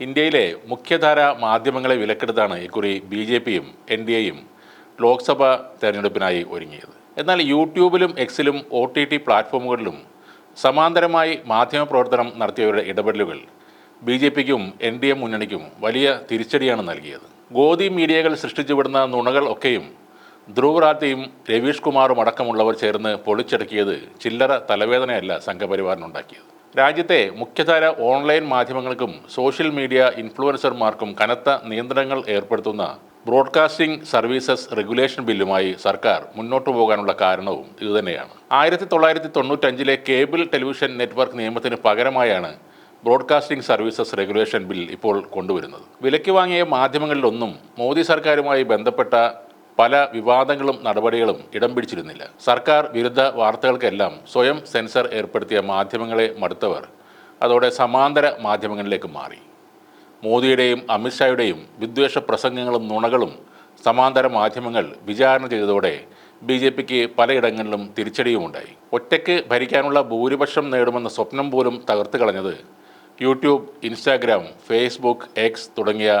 ഇന്ത്യയിലെ മുഖ്യധാര മാധ്യമങ്ങളെ വിലക്കെടുത്താണ് ഇക്കുറി ബി ജെ പിയും എൻ ഡി എയും ലോക്സഭാ തെരഞ്ഞെടുപ്പിനായി ഒരുങ്ങിയത്. എന്നാൽ യൂട്യൂബിലും എക്സിലും ഒ ടി ടി പ്ലാറ്റ്ഫോമുകളിലും സമാന്തരമായി മാധ്യമപ്രവർത്തനം നടത്തിയവരുടെ ഇടപെടലുകൾ ബി ജെ പിക്കും എൻ ഡി എ മുന്നണിക്കും വലിയ തിരിച്ചടിയാണ് നൽകിയത്. ഗോദി മീഡിയകൾ സൃഷ്ടിച്ചുവിടുന്ന നുണകൾ ഒക്കെയും ധ്രുവറാത്തിയും രവീഷ് കുമാറും അടക്കമുള്ളവർ ചേർന്ന് പൊളിച്ചടക്കിയത് ചില്ലറ തലവേദനയല്ല സംഘപരിവാറിനുണ്ടാക്കിയത്. രാജ്യത്തെ മുഖ്യധാര ഓൺലൈൻ മാധ്യമങ്ങൾക്കും സോഷ്യൽ മീഡിയ ഇൻഫ്ലുവൻസർമാർക്കും കനത്ത നിയന്ത്രണങ്ങൾ ഏർപ്പെടുത്തുന്ന ബ്രോഡ്കാസ്റ്റിംഗ് സർവീസസ് റെഗുലേഷൻ ബില്ലുമായി സർക്കാർ മുന്നോട്ടു പോകാനുള്ള കാരണവും ഇതുതന്നെയാണ്. ആയിരത്തി തൊള്ളായിരത്തി തൊണ്ണൂറ്റഞ്ചിലെ കേബിൾ ടെലിവിഷൻ നെറ്റ്വർക്ക് നിയമത്തിന് പകരമായാണ് ബ്രോഡ്കാസ്റ്റിംഗ് സർവീസസ് റെഗുലേഷൻ ബിൽ ഇപ്പോൾ കൊണ്ടുവരുന്നത്. വിലയ്ക്ക് വാങ്ങിയ മാധ്യമങ്ങളിലൊന്നും മോദി സർക്കാരുമായി ബന്ധപ്പെട്ട പല വിവാദങ്ങളും നടപടികളും ഇടം പിടിച്ചിരുന്നില്ല. സർക്കാർ വിരുദ്ധ വാർത്തകൾക്കെല്ലാം സ്വയം സെൻസർ ഏർപ്പെടുത്തിയ മാധ്യമങ്ങളെ മടുത്തവർ അതോടെ സമാന്തര മാധ്യമങ്ങളിലേക്ക് മാറി. മോദിയുടെയും അമിത്ഷായുടെയും വിദ്വേഷ പ്രസംഗങ്ങളും നുണകളും സമാന്തര മാധ്യമങ്ങൾ വിചാരണ ചെയ്തതോടെ ബി ജെ പിക്ക് പലയിടങ്ങളിലും തിരിച്ചടിയുമുണ്ടായി. ഒറ്റയ്ക്ക് ഭരിക്കാനുള്ള ഭൂരിപക്ഷം നേടുമെന്ന സ്വപ്നം പോലും തകർത്ത് കളഞ്ഞത് യൂട്യൂബ് ഇൻസ്റ്റാഗ്രാം ഫേസ്ബുക്ക് എക്സ് തുടങ്ങിയ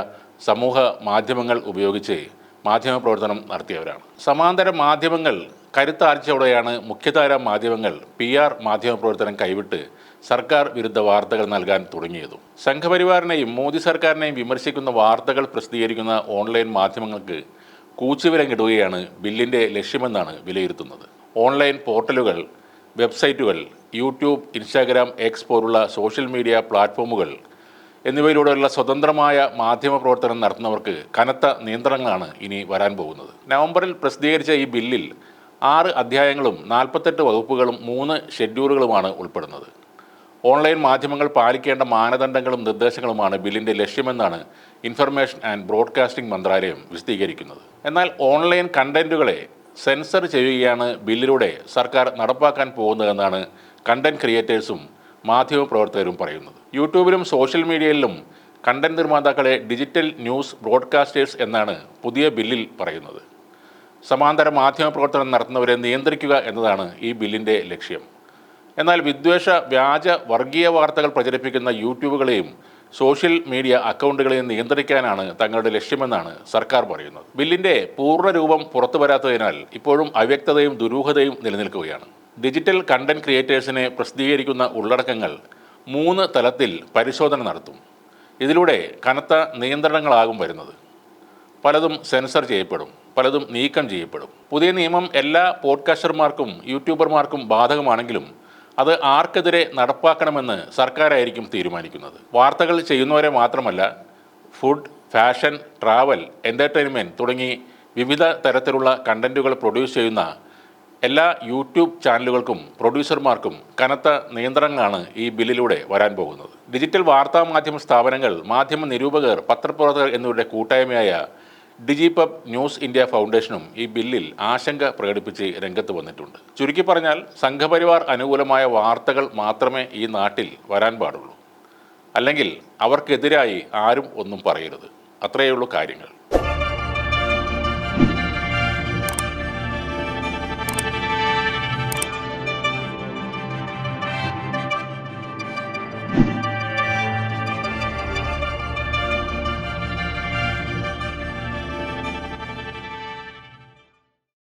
സമൂഹ മാധ്യമങ്ങൾ ഉപയോഗിച്ച് മാധ്യമപ്രവർത്തനം നടത്തിയവരാണ്. സമാന്തര മാധ്യമങ്ങൾ കരുത്താർച്ചയോടെയാണ് മുഖ്യധാര മാധ്യമങ്ങൾ പി ആർ മാധ്യമപ്രവർത്തനം കൈവിട്ട് സർക്കാർ വിരുദ്ധ വാർത്തകൾ നൽകാൻ തുടങ്ങിയതും. സംഘപരിവാറിനെയും മോദി സർക്കാരിനെയും വിമർശിക്കുന്ന വാർത്തകൾ പ്രസിദ്ധീകരിക്കുന്ന ഓൺലൈൻ മാധ്യമങ്ങൾക്ക് കൂച്ചുവിലങ്ങിടുകയാണ് ബില്ലിന്റെ ലക്ഷ്യമെന്നാണ് വിലയിരുത്തുന്നത്. ഓൺലൈൻ പോർട്ടലുകൾ വെബ്സൈറ്റുകൾ യൂട്യൂബ് ഇൻസ്റ്റാഗ്രാം എക്സ് പോലുള്ള സോഷ്യൽ മീഡിയ പ്ലാറ്റ്ഫോമുകൾ എന്നിവയിലൂടെയുള്ള സ്വതന്ത്രമായ മാധ്യമ പ്രവർത്തനം നടത്തുന്നവർക്ക് കനത്ത നിയന്ത്രണങ്ങളാണ് ഇനി വരാൻ പോകുന്നത്. നവംബറിൽ പ്രസിദ്ധീകരിച്ച ഈ ബില്ലിൽ ആറ് അധ്യായങ്ങളും നാൽപ്പത്തെട്ട് വകുപ്പുകളും മൂന്ന് ഷെഡ്യൂളുകളുമാണ് ഉൾപ്പെടുന്നത്. ഓൺലൈൻ മാധ്യമങ്ങൾ പാലിക്കേണ്ട മാനദണ്ഡങ്ങളും നിർദ്ദേശങ്ങളുമാണ് ബില്ലിന്റെ ലക്ഷ്യമെന്നാണ് ഇൻഫർമേഷൻ ആൻഡ് ബ്രോഡ്കാസ്റ്റിംഗ് മന്ത്രാലയം വിശദീകരിക്കുന്നത്. എന്നാൽ ഓൺലൈൻ കണ്ടന്റുകളെ സെൻസർ ചെയ്യുകയാണ് ബില്ലിലൂടെ സർക്കാർ നടപ്പാക്കാൻ പോകുന്നതെന്നാണ് കണ്ടന്റ് ക്രിയേറ്റേഴ്സും മാധ്യമപ്രവർത്തകരും പറയുന്നത്. യൂട്യൂബിലും സോഷ്യൽ മീഡിയയിലും കണ്ടന്റ് നിർമ്മാതാക്കളെ ഡിജിറ്റൽ ന്യൂസ് ബ്രോഡ്കാസ്റ്റേഴ്സ് എന്നാണ് പുതിയ ബില്ലിൽ പറയുന്നത്. സമാന്തര മാധ്യമ പ്രവർത്തനം നടത്തുന്നവരെ നിയന്ത്രിക്കുക എന്നതാണ് ഈ ബില്ലിന്റെ ലക്ഷ്യം. എന്നാൽ വിദ്വേഷ വ്യാജ വർഗീയ വാർത്തകൾ പ്രചരിപ്പിക്കുന്ന യൂട്യൂബുകളെയും സോഷ്യൽ മീഡിയ അക്കൗണ്ടുകളെയും നിയന്ത്രിക്കാനാണ് തങ്ങളുടെ ലക്ഷ്യമെന്നാണ് സർക്കാർ പറയുന്നത്. ബില്ലിന്റെ പൂർണരൂപം പുറത്തു വരാത്തതിനാൽ ഇപ്പോഴും അവ്യക്തതയും ദുരൂഹതയും നിലനിൽക്കുകയാണ്. ഡിജിറ്റൽ കണ്ടന്റ് ക്രിയേറ്റേഴ്സിനെ പ്രസിദ്ധീകരിക്കുന്ന ഉള്ളടക്കങ്ങൾ മൂന്ന് തലത്തിൽ പരിശോധന നടത്തും. ഇതിലൂടെ കനത്ത നിയന്ത്രണങ്ങളാകും വരുന്നത്. പലതും സെൻസർ ചെയ്യപ്പെടും പലതും നീക്കം ചെയ്യപ്പെടും. പുതിയ നിയമം എല്ലാ പോഡ്കാസ്റ്റർമാർക്കും യൂട്യൂബർമാർക്കും ബാധകമാണെങ്കിലും അത് ആർക്കെതിരെ നടപ്പാക്കണമെന്ന് സർക്കാരായിരിക്കും തീരുമാനിക്കുന്നത്. വാർത്തകൾ ചെയ്യുന്നവരെ മാത്രമല്ല ഫുഡ് ഫാഷൻ ട്രാവൽ എന്റർടൈൻമെന്റ് തുടങ്ങി വിവിധ തരത്തിലുള്ള കണ്ടന്റുകൾ പ്രൊഡ്യൂസ് ചെയ്യുന്ന എല്ലാ യൂട്യൂബ് ചാനലുകൾക്കും പ്രൊഡ്യൂസർമാർക്കും കനത്ത നിയന്ത്രണങ്ങളാണ് ഈ ബില്ലിലൂടെ വരാൻ പോകുന്നത്. ഡിജിറ്റൽ വാർത്താ മാധ്യമ സ്ഥാപനങ്ങൾ മാധ്യമ നിരൂപകർ പത്രപ്രവർത്തകർ എന്നിവരുടെ കൂട്ടായ്മയായ ഡിജിപബ് ന്യൂസ് ഇന്ത്യ ഫൗണ്ടേഷനും ഈ ബില്ലിൽ ആശങ്ക പ്രകടിപ്പിച്ച് രംഗത്ത് വന്നിട്ടുണ്ട്. ചുരുക്കി പറഞ്ഞാൽ സംഘപരിവാർ അനുകൂലമായ വാർത്തകൾ മാത്രമേ ഈ നാട്ടിൽ വരാൻ പാടുള്ളൂ. അല്ലെങ്കിൽ അവർക്കെതിരായി ആരും ഒന്നും പറയരുത്. അത്രയേ ഉള്ളൂ കാര്യങ്ങൾ.